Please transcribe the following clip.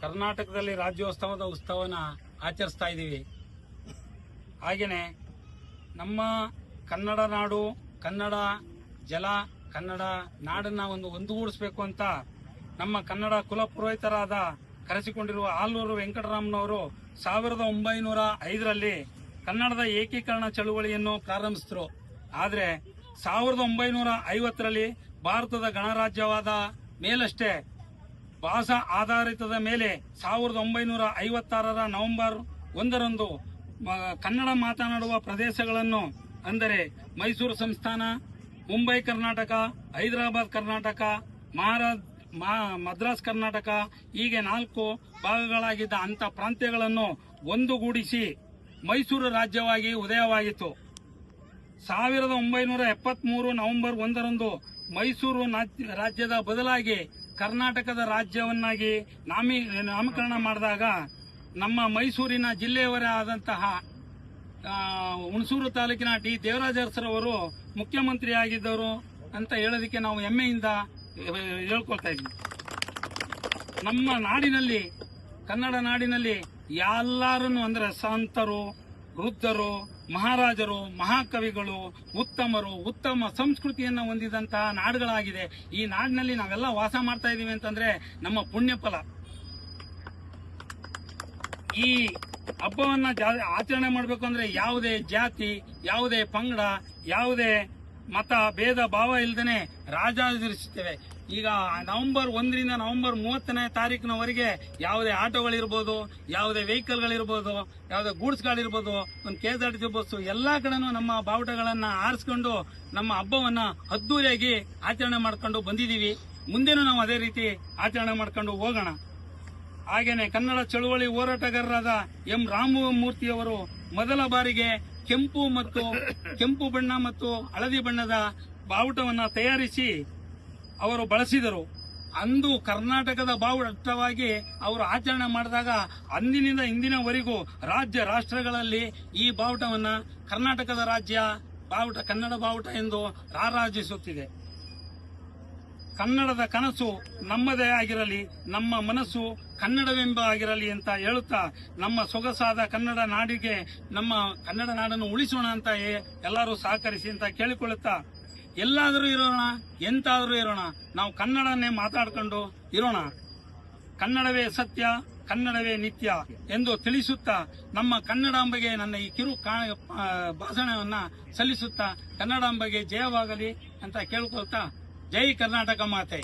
ಕರ್ನಾಟಕದಲ್ಲಿ ರಾಜ್ಯೋತ್ಸವದ ಉತ್ಸವನ ಆಚರಿಸ್ತಾ ಇದ್ದೀವಿ. ಹಾಗೆಯೇ ನಮ್ಮ ಕನ್ನಡ ನಾಡು, ಕನ್ನಡ ಜಲ, ಕನ್ನಡ ನಾಡನ್ನ ಒಂದು ಒಂದುಗೂಡಿಸಬೇಕು ಅಂತ ನಮ್ಮ ಕನ್ನಡ ಕುಲಪುರೋಹಿತರಾದ ಕರೆಸಿಕೊಂಡಿರುವ ಆಲೂರು ವೆಂಕಟರಾಮನವರು ಸಾವಿರದ ಒಂಬೈನೂರ ಐದರಲ್ಲಿ ಕನ್ನಡದ ಏಕೀಕರಣ ಚಳುವಳಿಯನ್ನು ಪ್ರಾರಂಭಿಸಿದ್ರು. ಆದರೆ ಸಾವಿರದ ಒಂಬೈನೂರ ಐವತ್ತರಲ್ಲಿ ಭಾರತದ ಗಣರಾಜ್ಯವಾದ ಮೇಲಷ್ಟೇ ಭಾಷಾ ಆಧಾರಿತದ ಮೇಲೆ ಸಾವಿರದ ಒಂಬೈನೂರ ಐವತ್ತಾರರ ನವೆಂಬರ್ ಒಂದರಂದು ಕನ್ನಡ ಮಾತನಾಡುವ ಪ್ರದೇಶಗಳನ್ನು, ಅಂದರೆ ಮೈಸೂರು ಸಂಸ್ಥಾನ, ಮುಂಬೈ ಕರ್ನಾಟಕ, ಹೈದರಾಬಾದ್ ಕರ್ನಾಟಕ ಮಹಾರಾಜ್ ಮದ್ರಾಸ್ ಕರ್ನಾಟಕ, ಹೀಗೆ ನಾಲ್ಕು ಭಾಗಗಳಾಗಿದ್ದ ಅಂಥ ಪ್ರಾಂತ್ಯಗಳನ್ನು ಒಂದುಗೂಡಿಸಿ ಮೈಸೂರು ರಾಜ್ಯವಾಗಿ ಉದಯವಾಯಿತು ಸಾವಿರದ ಒಂಬೈನೂರ ಎಪ್ಪತ್ಮೂರು ನವೆಂಬರ್ ಒಂದರಂದು ಮೈಸೂರು ರಾಜ್ಯದ ಬದಲಾಗಿ ಕರ್ನಾಟಕದ ರಾಜ್ಯವನ್ನಾಗಿ ನಾಮಿ, ನಾಮಕರಣ ಮಾಡಿದಾಗ ನಮ್ಮ ಮೈಸೂರಿನ ಜಿಲ್ಲೆಯವರೇ ಆದಂತಹ ಹುಣಸೂರು ತಾಲೂಕಿನ ಡಿ ದೇವರಾಜ ಅರಸರವರು ಮುಖ್ಯಮಂತ್ರಿ ಆಗಿದ್ದವರು ಅಂತ ಹೇಳೋದಕ್ಕೆ ನಾವು ಹೆಮ್ಮೆಯಿಂದ ಹೇಳ್ಕೊಳ್ತಾ ಇದ್ವಿ ನಮ್ಮ ನಾಡಿನಲ್ಲಿ, ಕನ್ನಡ ನಾಡಿನಲ್ಲಿ ಎಲ್ಲರನ್ನು ಅಂದರೆ ಸಂತರು ವೃದ್ಧರು, ಮಹಾರಾಜರು, ಮಹಾಕವಿಗಳು, ಉತ್ತಮರು, ಉತ್ತಮ ಸಂಸ್ಕೃತಿಯನ್ನ ಹೊಂದಿದಂತಹ ನಾಡುಗಳಾಗಿದೆ. ಈ ನಾಡಿನಲ್ಲಿ ನಾವೆಲ್ಲ ವಾಸ ಮಾಡ್ತಾ ಇದ್ದೀವಿ ಅಂತಂದ್ರೆ ನಮ್ಮ ಪುಣ್ಯ ಫಲ ಈ ಹಬ್ಬವನ್ನ ಆಚರಣೆ ಮಾಡಬೇಕು ಅಂದ್ರೆ ಯಾವುದೇ ಜಾತಿ, ಯಾವುದೇ ಪಂಗಡ, ಯಾವುದೇ ಮತ ಭೇದ ಭಾವ ಇಲ್ದೇನೆ ರಾಜಾಚರಿಸುತ್ತೇವೆ ಈಗ ನವೆಂಬರ್ ಒಂದರಿಂದ ನವೆಂಬರ್ ಮೂವತ್ತನೇ ತಾರೀಕಿನವರೆಗೆ ಯಾವುದೇ ಆಟೋಗಳಿರ್ಬೋದು, ಯಾವುದೇ ವೆಹಿಕಲ್ಗಳಿರ್ಬೋದು, ಯಾವುದೇ ಗೂಡ್ಸ್ಗಳಿರ್ಬೋದು, ಒಂದು K S R T C bus ಎಲ್ಲ ಕಡೆನೂ ನಮ್ಮ ಬಾವುಟಗಳನ್ನು ಆರಿಸ್ಕೊಂಡು ನಮ್ಮ ಹಬ್ಬವನ್ನು ಅದ್ದೂರಿಯಾಗಿ ಆಚರಣೆ ಮಾಡ್ಕೊಂಡು ಬಂದಿದ್ದೀವಿ. ಮುಂದೆನೂ ನಾವು ಅದೇ ರೀತಿ ಆಚರಣೆ ಮಾಡ್ಕೊಂಡು ಹೋಗೋಣ. ಹಾಗೇನೆ ಕನ್ನಡ ಚಳುವಳಿ ಹೋರಾಟಗಾರರಾದ ಎಂ ರಾಮಮೂರ್ತಿಯವರು ಮೊದಲ ಬಾರಿಗೆ ಕೆಂಪು ಮತ್ತು ಕೆಂಪು ಬಣ್ಣ ಮತ್ತು ಹಳದಿ ಬಣ್ಣದ ಬಾವುಟವನ್ನು ತಯಾರಿಸಿ ಅವರು ಬಳಸಿದರು. ಅಂದು ಕರ್ನಾಟಕದ ಬಾವುಟವಾಗಿ ಅವರು ಆಚರಣೆ ಮಾಡಿದಾಗ ಅಂದಿನಿಂದ ಇಂದಿನವರೆಗೂ ರಾಜ್ಯ ರಾಷ್ಟ್ರಗಳಲ್ಲಿ ಈ ಬಾವುಟವನ್ನು ಕರ್ನಾಟಕದ ರಾಜ್ಯ ಬಾವುಟ, ಕನ್ನಡ ಬಾವುಟ ಎಂದು ರಾರಾಜಿಸುತ್ತಿದೆ. ಕನ್ನಡದ ಕನಸು ನಮ್ಮದೇ ಆಗಿರಲಿ, ನಮ್ಮ ಮನಸ್ಸು ಕನ್ನಡವೆಂಬ ಆಗಿರಲಿ ಅಂತ ಹೇಳುತ್ತಾ ನಮ್ಮ ಸೊಗಸಾದ ಕನ್ನಡ ನಾಡಿಗೆ ನಮ್ಮ ಕನ್ನಡ ನಾಡನ್ನು ಉಳಿಸೋಣ ಅಂತ ಎಲ್ಲರೂ ಸಹಕರಿಸಿ ಅಂತ ಕೇಳಿಕೊಳ್ಳುತ್ತಾ, ಎಲ್ಲಾದರೂ ಇರೋಣ, ಎಂತಾದರೂ ಇರೋಣ, ನಾವು ಕನ್ನಡನೇ ಮಾತಾಡ್ಕೊಂಡು ಇರೋಣ. ಕನ್ನಡವೇ ಸತ್ಯ, ಕನ್ನಡವೇ ನಿತ್ಯ ಎಂದು ತಿಳಿಸುತ್ತಾ, ನಮ್ಮ ಕನ್ನಡಾಂಬೆಗೆ ನನ್ನ ಈ ಕಿರು ಭಾಷಣವನ್ನ ಸಲ್ಲಿಸುತ್ತಾ, ಕನ್ನಡಾಂಬೆಗೆ ಜಯವಾಗಲಿ ಅಂತ ಕೇಳ್ಕೊಳ್ತಾ, ಜೈ ಕರ್ನಾಟಕ ಮಾತೆ.